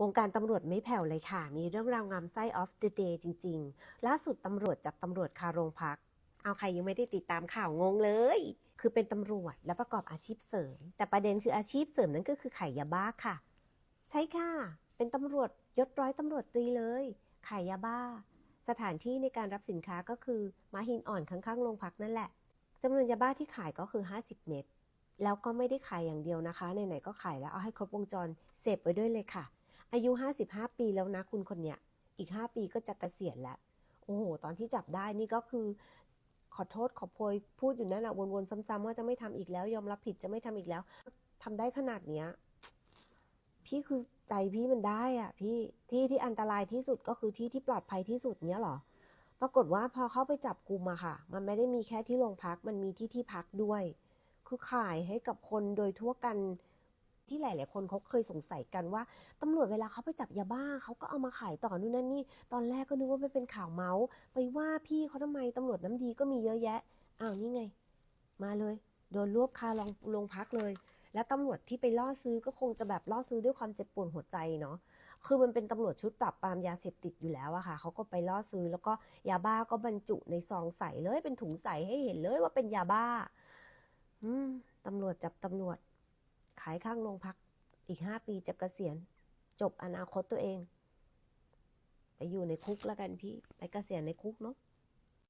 วงการตำรวจไม่แผ่วเลยค่ะ มีเรื่องราวงามไส้ of the day จริง ๆ ล่าสุดตำรวจจับตำรวจคาโรงพัก เอาใครยังไม่ได้ติดตามข่าวงงเลย คือเป็นตำรวจและประกอบอาชีพเสริม แต่ประเด็นคืออาชีพเสริมนั้นก็คือขายยาบ้าค่ะ ใช่ค่ะ เป็นตำรวจยศร้อยตำรวจตรีเลยขายยาบ้า สถานที่ในการรับสินค้าก็คือม้าหินอ่อนข้างๆโรงพักนั่นแหละจำนวนยาบ้าที่ขายก็คือ 50 เม็ดแล้วก็ไม่ได้ขายอย่างเดียวนะคะไหนๆก็ขายแล้วเอาให้ครบวงจรเสพไปด้วยเลยค่ะ อายุ 55 ปีแล้วนะคุณคนเนี้ย อีก 5 ปีก็จะเกษียณแล้ว โอ้โห ตอนที่จับได้นี่ก็คือ ขอโทษขอโพยพูดอยู่นั่นแหะวนๆซ้ำๆว่าจะไม่ทำอีกแล้ว ยอมรับผิดจะไม่ทำอีกแล้วทำได้ขนาดเนี้ย พี่คือใจพี่มันได้อะ พี่ที่ที่อันตรายที่สุดก็คือที่ที่ปลอดภัยที่สุดเนี้ยหรอ ปรากฏว่าพอเข้าไปจับกลุ่มอะค่ะ มันไม่ได้มีแค่ที่โรงพัก มันมีที่ที่พักด้วย คือขายให้กับคนโดยทั่วกัน ที่หลาย ๆ คนเขาเคยสงสัยกันว่าตำรวจเวลาเขาไปจับยาบ้าเขาก็เอามาขายต่อนู่นนั่นนี่ ตอนแรกก็นึกว่ามันเป็นข่าวเมาส์ไปว่าพี่เขาทำไมตำรวจน้ำดีก็มีเยอะแยะอ้าวนี่ไง มาเลย โดนรวบคาลงโรงพักเลย แล้วตำรวจที่ไปล่อซื้อก็คงจะแบบล่อซื้อด้วยความเจ็บปวดหัวใจเนาะคือมันเป็นตำรวจชุดปราบปรามยาเสพติดอยู่แล้วอะค่ะ เขาก็ไปล่อซื้อแล้วก็ยาบ้าก็บรรจุในซองใสเลย เป็นถุงใสให้เห็นเลยว่าเป็นยาบ้า อืมตำรวจจับตำรวจ ขายข้างโรงพักอีกห้าปีจะเกษียณ จบอนาคตตัวเอง ไปอยู่ในคุกแล้วกันพี่ ไปเกษียณในคุกเนาะ